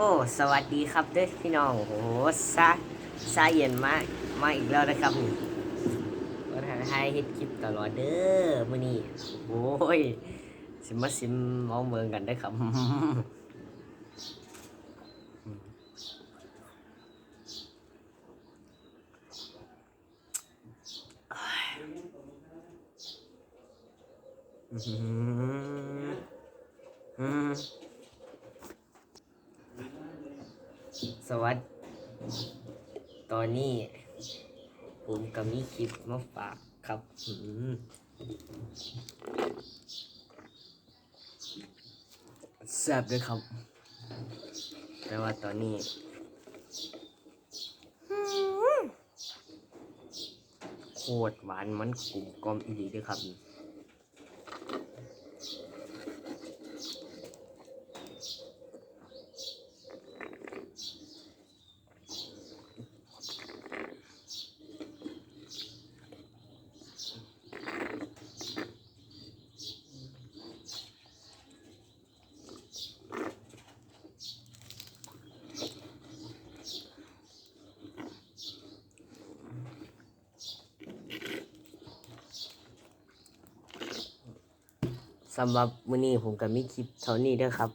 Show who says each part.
Speaker 1: อ้สวัสดีครับเด้อพี่น้องโอ้โหซาซาเย็นมากมาอีกแล้วนะครับนี่ก็ทางให้เฮ็ดคลิปตลอดเด้อมื้อนี้โอ้ยสิมาซิมเมาเมืองกันได้ครับอื้อหืออืม สวัสดีตอนนี้ ผมก็มีคลิปมาฝากครับอืมแซ่บเลยครับ แต่ว่าตอนนี้โคตรหวานมันกลุ่มกลอมอีหลีด้วยครับ สำหรับมื้อนี้ผมก็มีคลิปเท่านี้เด้อครับ